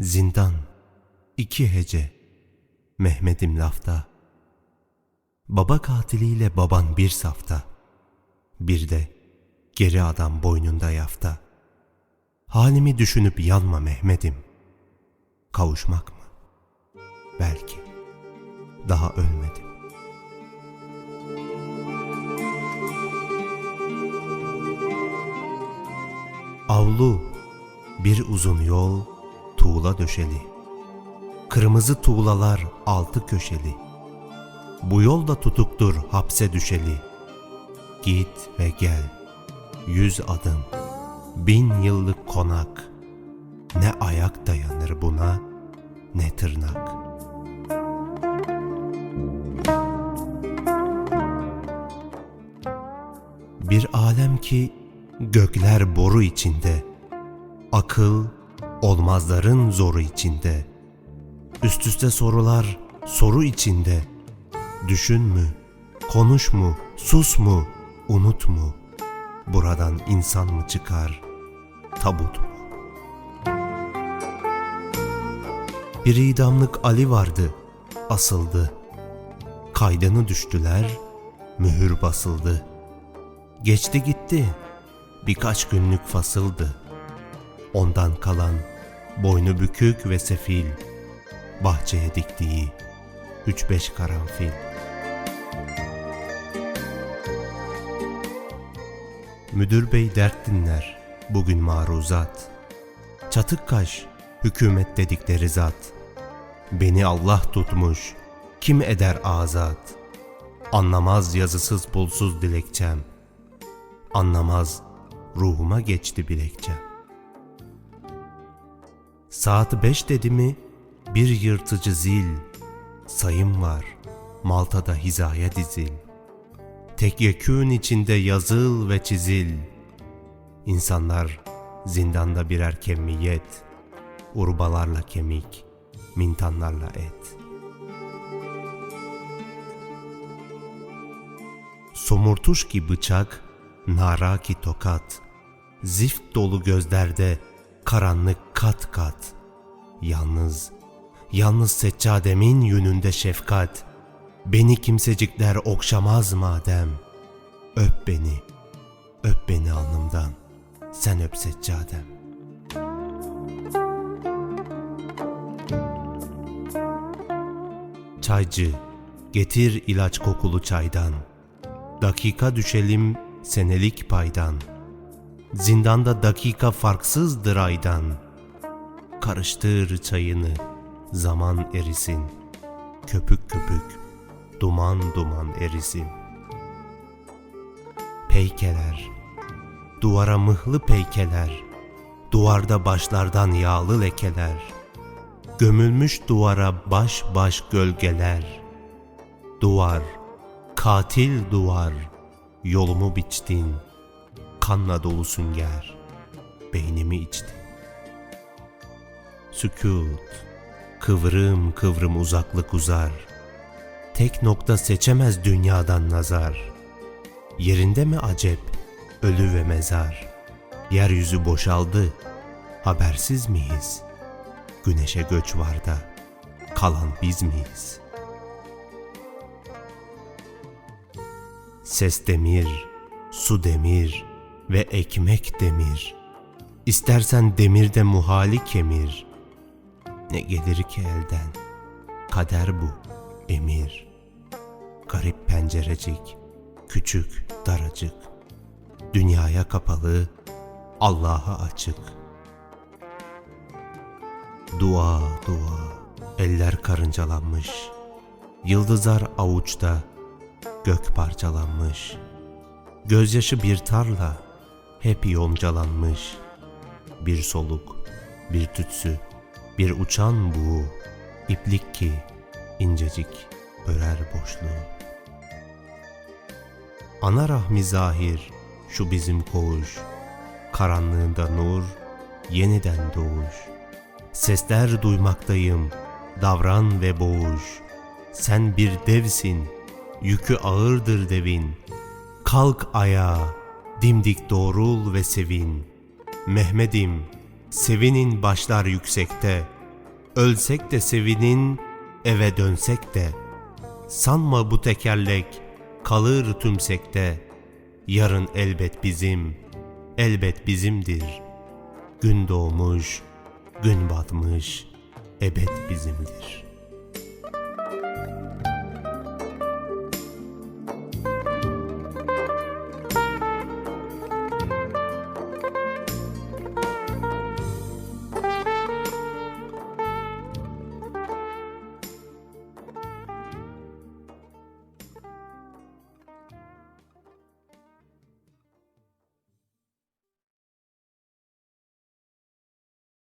Zindan, iki hece, Mehmet'im lafta. Baba katiliyle baban bir safta. Bir de geri adam boynunda yafta. Halimi düşünüp yanma Mehmet'im. Kavuşmak mı? Belki. Daha ölmedim. Avlu, bir uzun yol, tuğla döşeli. Kırmızı tuğlalar altı köşeli. Bu yolda tutuktur hapse düşeli. Git ve gel, yüz adım, bin yıllık konak. Ne ayak dayanır buna, ne tırnak. Bir alem ki gökler boru içinde, akıl olmazların zoru içinde, üst üste sorular soru içinde, düşün mü, konuş mu, sus mu, unut mu, buradan insan mı çıkar, tabut mu? Bir idamlık Ali vardı, asıldı. Kaydını düştüler, mühür basıldı. Geçti gitti, birkaç günlük fasıldı. Ondan kalan boynu bükük ve sefil, bahçeye diktiği üç beş karanfil. Müdür bey dert dinler, bugün maruzat. Çatık kaş, hükümet dedikleri zat. Beni Allah tutmuş, kim eder azat? Anlamaz yazısız pulsuz dilekçem. Anlamaz ruhuma geçti bilekçem. Saat beş dedi mi bir yırtıcı zil. Sayım var, Malta'da hizaya dizil. Tek yekün içinde yazıl ve çizil. İnsanlar zindanda birer kemiyet, urbalarla kemik, mintanlarla et. Somurtuş ki bıçak, nara ki tokat, zift dolu gözlerde karanlık kat kat. Yalnız, yalnız seccademin yönünde şefkat, beni kimsecikler okşamaz madem. Öp beni, öp beni alnımdan, sen öp seccadem. Çaycı, getir ilaç kokulu çaydan. Dakika düşelim senelik paydan. Zindanda dakika farksızdır aydan. Karıştır çayını, zaman erisin. Köpük köpük, duman duman erisin. Peykeler, duvara mıhlı peykeler, duvarda başlardan yağlı lekeler, gömülmüş duvara baş baş gölgeler, duvar, katil duvar, yolumu biçtin, kanla dolu sünger, beynimi içtin. Sükut, kıvrım kıvrım uzaklık uzar, tek nokta seçemez dünyadan nazar. Yerinde mi acep, ölü ve mezar, yeryüzü boşaldı, habersiz miyiz? Güneşe göç var da, kalan biz miyiz?'' Ses demir, su demir ve ekmek demir. İstersen demirde muhali kemir. Ne gelir ki elden? Kader bu, emir. Garip pencerecik, küçük, daracık. Dünyaya kapalı, Allah'a açık. Dua, dua, eller karıncalanmış. Yıldızlar avuçta, gök parçalanmış. Gözyaşı bir tarla, hep yoncalanmış. Bir soluk, bir tütsü, bir uçan buğu, iplik ki incecik örer boşluğu. Ana rahmi zahir, şu bizim koğuş, karanlığında nur, yeniden doğuş. Sesler duymaktayım, davran ve boğuş. Sen bir devsin, yükü ağırdır devin. Kalk ayağa, dimdik doğrul ve sevin. Mehmet'im, sevinin başlar yüksekte, Ölsek de sevinin, eve dönsek de. Sanma bu tekerlek kalır tümsekte. Yarın elbet bizim, elbet bizimdir. Gün doğmuş, gün batmış, ebed bizimdir.''